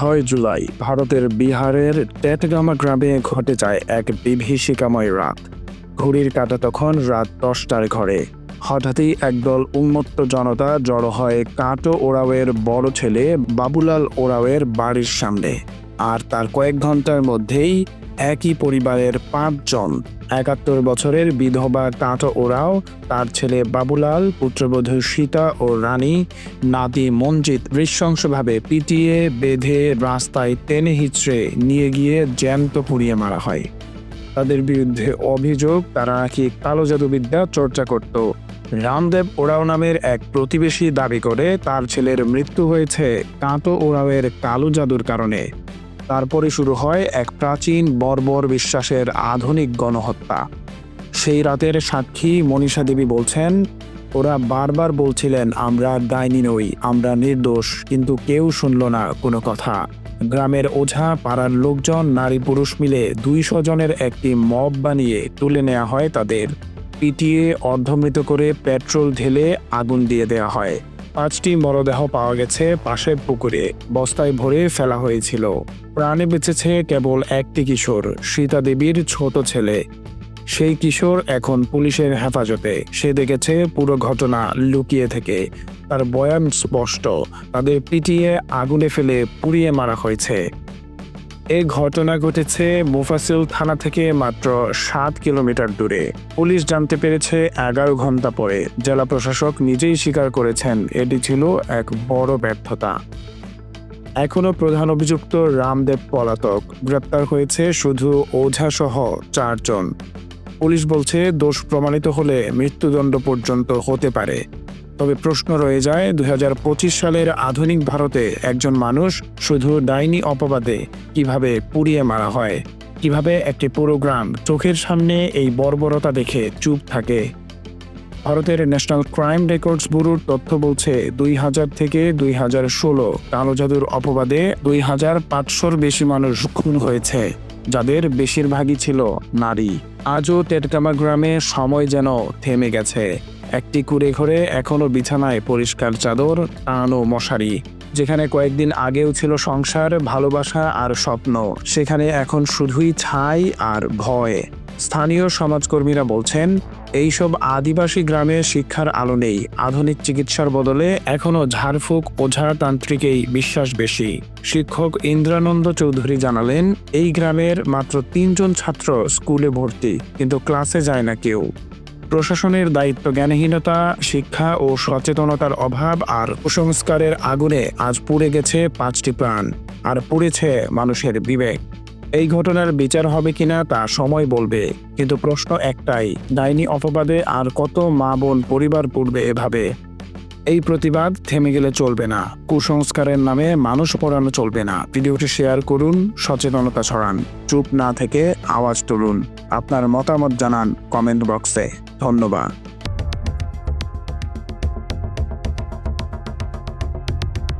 ছয় জুলাই ভারতের বিহারের টেটগামা গ্রামে ঘটে যায় এক বিভীষিকাময় রাত। ঘড়ির কাটা তখন রাত দশটার ঘরে। হঠাৎই একদল উন্মত্ত জনতা জড়ো হয় কাটো ওরাওয়ের বড় ছেলে বাবুলাল ওরাওয়ের বাড়ির সামনে। আর তার কয়েক ঘণ্টার মধ্যেই একই পরিবারের পাঁচজন। একাত্তর বছরের বিধবা কাটো ওরাও, তার ছেলে বাবুলাল, পুত্রবধূ সীতা ও রানী, নাতি মঞ্জিত নৃশংসভাবে পিটিয়ে বেঁধে রাস্তায় টেনে হিচড়ে নিয়ে গিয়ে জ্যান্ত পুড়িয়ে মারা হয়। তাদের বিরুদ্ধে অভিযোগ, তারা নাকি কালো জাদুবিদ্যা চর্চা করত। রামদেব ওরাও নামের এক প্রতিবেশী দাবি করে, তার ছেলের মৃত্যু হয়েছে কাঁটো ওরাওয়ের কালো জাদুর কারণে। তারপরে শুরু হয় এক প্রাচীন বর্বর বিশ্বাসের আধুনিক গণহত্যা। সেই রাতের সাক্ষী মনীষা দেবী বলছেন, ওরা বারবার বলছিলেন, আমরা ডাইনি নই, আমরা নির্দোষ, কিন্তু কেউ শুনল না কোনো কথা। গ্রামের ওঝা, পাড়ার লোকজন, নারী পুরুষ মিলে দুইশো জনের একটি মব বানিয়ে তুলে নেওয়া হয় তাদের। পিটিয়ে অর্ধমৃত করে পেট্রোল ঢেলে আগুন দিয়ে দেওয়া হয়। পাঁচটি মরদেহ পাওয়া গেছে পাশের পুকুরে। বস্তায় ভরে ফেলা হয়েছিল। প্রাণে বেঁচেছে কেবল একটি কিশোর, সীতা দেবীর ছোট ছেলে। সেই কিশোর এখন পুলিশের হেফাজতে। সে দেখেছে পুরো ঘটনা লুকিয়ে থেকে। তার বয়ান স্পষ্ট। তাদের পিটিয়ে আগুনে ফেলে পুড়িয়ে মারা হয়েছে। এই ঘটনা ঘটেছে মুফাসিল থানা থেকে মাত্র সাত কিলোমিটার দূরে। পুলিশ জানতে পেরেছে এগারো ঘণ্টা পরে জেলা প্রশাসক নিজেই স্বীকার করেছেন এটি ছিল এক বড় ব্যর্থতা। এখনও প্রধান অভিযুক্ত রামদেব পলাতক। গ্রেপ্তার হয়েছে শুধু ওঝা সহ চারজন। পুলিশ বলছে, দোষ প্রমাণিত হলে মৃত্যুদণ্ড পর্যন্ত হতে পারে। তবে প্রশ্ন রয়ে যায়, দুই হাজার পঁচিশ সালের আধুনিক ভারতে একজন মানুষ শুধু ডাইনি অপবাদে কীভাবে পুড়িয়ে মারা হয়, কীভাবে একটি পুরো গ্রাম চোখের সামনে এই বর্বরতা দেখে চুপ থাকে। ভারতের ন্যাশনাল ক্রাইম রেকর্ডস ব্যুরোর তথ্য বলছে, দুই হাজার থেকে দুই হাজার ষোলো কালো জাদুর অপবাদে দুই হাজার পাঁচশোর বেশি মানুষ খুন হয়েছে, যাদের বেশিরভাগই ছিল নারী। আজও টেটকামা গ্রামে সময় যেন থেমে গেছে। একটি কুড়ে ঘরে এখনও বিছানায় পরিষ্কার চাদর, টানো মশারি। যেখানে কয়েকদিন আগেও ছিল সংসার, ভালোবাসা আর স্বপ্ন। সেখানে এখন শুধুই ছাই আর ভয়। স্থানীয় সমাজকর্মীরা বলছেন, এইসব আদিবাসী গ্রামে শিক্ষার আলো নেই। আধুনিক চিকিৎসার বদলে এখনও ঝাড়ফুঁক ওঝাতান্ত্রিকেই বিশ্বাস বেশি। শিক্ষক ইন্দ্রানন্দ চৌধুরী জানালেন, এই গ্রামের মাত্র তিনজন ছাত্র স্কুলে ভর্তি, কিন্তু ক্লাসে যায় না কেউ। প্রশাসনের দায়িত্ব জ্ঞানহীনতা, শিক্ষা ও সচেতনতার অভাব আর কুসংস্কারের আগুনে আজ পুড়ে গেছে পাঁচটি প্রাণ আর পুড়েছে মানুষের বিবেক। এই ঘটনার বিচার হবে কিনা তা সময় বলবে, কিন্তু প্রশ্ন একটাই, ডাইনি অপবাদে আর কত মা বোন পরিবার পড়বে এভাবে? এই প্রতিবাদ থেমে গেলে চলবে না, কুসংস্কারের নামে মানুষ পড়ানো চলবে না। ভিডিওটি শেয়ার করুন, সচেতনতা ছড়ান, চুপ না থেকে আওয়াজ তুলুন। আপনার মতামত জানান কমেন্ট বক্সে। ধন্যবাদ।